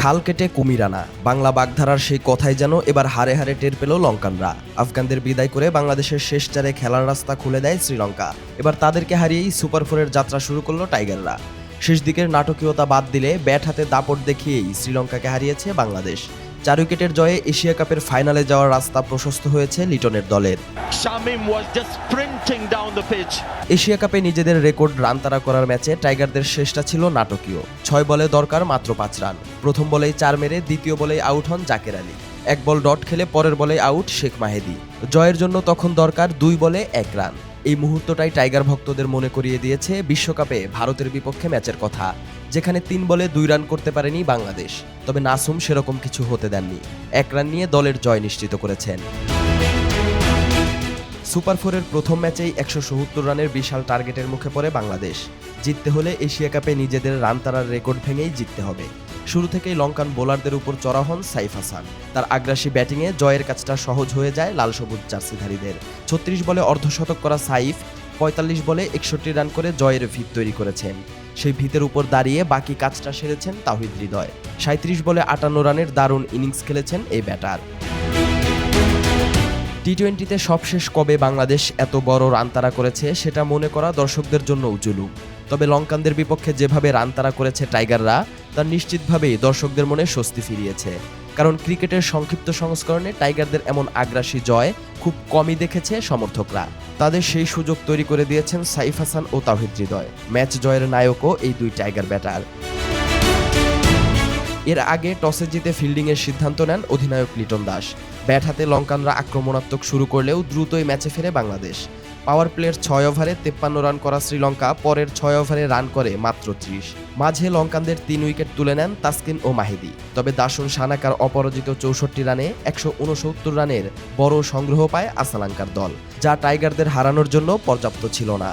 খাল কেটে কুমির আনা। বাংলা বাগধারার সেই কথাই যেন এবার হারে হারে টের পেল লঙ্কানরা। আফগানদের বিদায় করে বাংলাদেশের শেষ চারে খেলার রাস্তা খুলে দেয় শ্রীলঙ্কা। এবার তাদেরকে হারিয়েই সুপার ফোরের যাত্রা শুরু করল টাইগাররা। শেষ দিকের নাটকীয়তা বাদ দিলে ব্যাট হাতে দাপট দেখিয়েই শ্রীলঙ্কাকে হারিয়েছে বাংলাদেশ। চার উইকেটের জয়ে এশিয়া কাপের ফাইনালে যাওয়ার রাস্তা প্রশস্ত হয়েছে লিটনের দলের। এশিয়া কাপে নিজেদের রেকর্ড রান তাড়া করার ম্যাচে টাইগারদের শেষটা ছিল নাটকীয়। ছয় বলে দরকার মাত্র পাঁচ রান। প্রথম বলেই চার মেরে দ্বিতীয় বলেই আউট হন জাকের আলী। এক বল ডট খেলে পরের বলে আউট শেখ মাহেদি। জয়ের জন্য তখন দরকার দুই বলে এক রান। এই মুহূর্তটাই টাইগার ভক্তদের মনে করিয়ে দিয়েছে বিশ্বকাপে ভারতের বিপক্ষে ম্যাচের কথা, যেখানে তিন বলে দুই রান করতে পারেনি বাংলাদেশ। তবে নাসুম সেরকম কিছু হতে দেননি। এক রান নিয়ে দলের জয় নিশ্চিত করেছেন। সুপার ফোরের প্রথম ম্যাচেই একশো সত্তর রানের বিশাল টার্গেটের মুখে পড়ে বাংলাদেশ। জিততে হলে এশিয়া কাপে নিজেদের রান তারার রেকর্ড ভেঙেই জিততে হবে। শুরু থেকেই লঙ্কান বোলারদের উপর চড়া হন সাইফ হাসান। তার আগ্রাসী ব্যাটিংয়ে জয়ের কাজটা সহজ হয়ে যায় লাল সবুজ জার্সিধারীদের। ছত্রিশ বলে অর্ধশতক করা সাইফ পঁয়তাল্লিশ বলে একষট্টি রান করে জয়ের ভিত তৈরি করেছেন। সেই ভিতের উপর দাঁড়িয়ে বাকি কাজটা সেরেছেন তাহিদ হৃদয়। সাঁত্রিশ বলে আটান্ন রানের দারুণ ইনিংস খেলেছেন এই ব্যাটার। টি টোয়েন্টিতে সবশেষ কবে বাংলাদেশ এত বড় রান তারা করেছে সেটা মনে করা দর্শকদের জন্য উজুলুম। তবে লঙ্কানদের বিপক্ষে যেভাবে রান তারা করেছে টাইগাররা তা নিশ্চিতভাবেই দর্শকদের মনে স্বস্তি ফিরিয়েছে। কারণ ক্রিকেটের সংক্ষিপ্ত সংস্করণে টাইগারদের এমন আগ্রাসী জয় খুব কমই দেখেছে সমর্থকরা। তাদের সেই সুযোগ তৈরি করে দিয়েছেন সাইফ হাসান ও তাহিদ হৃদয়। ম্যাচ জয়ের নায়কও এই দুই টাইগার ব্যাটার। এর আগে টসে জিতে ফিল্ডিংয়ের সিদ্ধান্ত নেন অধিনায়ক লিটন দাস। ব্যাট হাতে লঙ্কানরা আক্রমণাত্মক শুরু করলেও দ্রুতই ম্যাচে ফেরে বাংলাদেশ। পাওয়ার প্লের ছয় ওভারে তেপ্পান্ন রান করা শ্রীলঙ্কা পরের ছয় ওভারে রান করে মাত্র ত্রিশ। মাঝে লঙ্কানদের তিন উইকেট তুলে নেন তাসকিন ও মাহিদি। তবে দাসুন সানাকার অপরাজিত চৌষট্টি রানে একশো উনসত্তর রানের বড় সংগ্রহ পায় আসালাঙ্কার দল, যা টাইগারদের হারানোর জন্য পর্যাপ্ত ছিল না।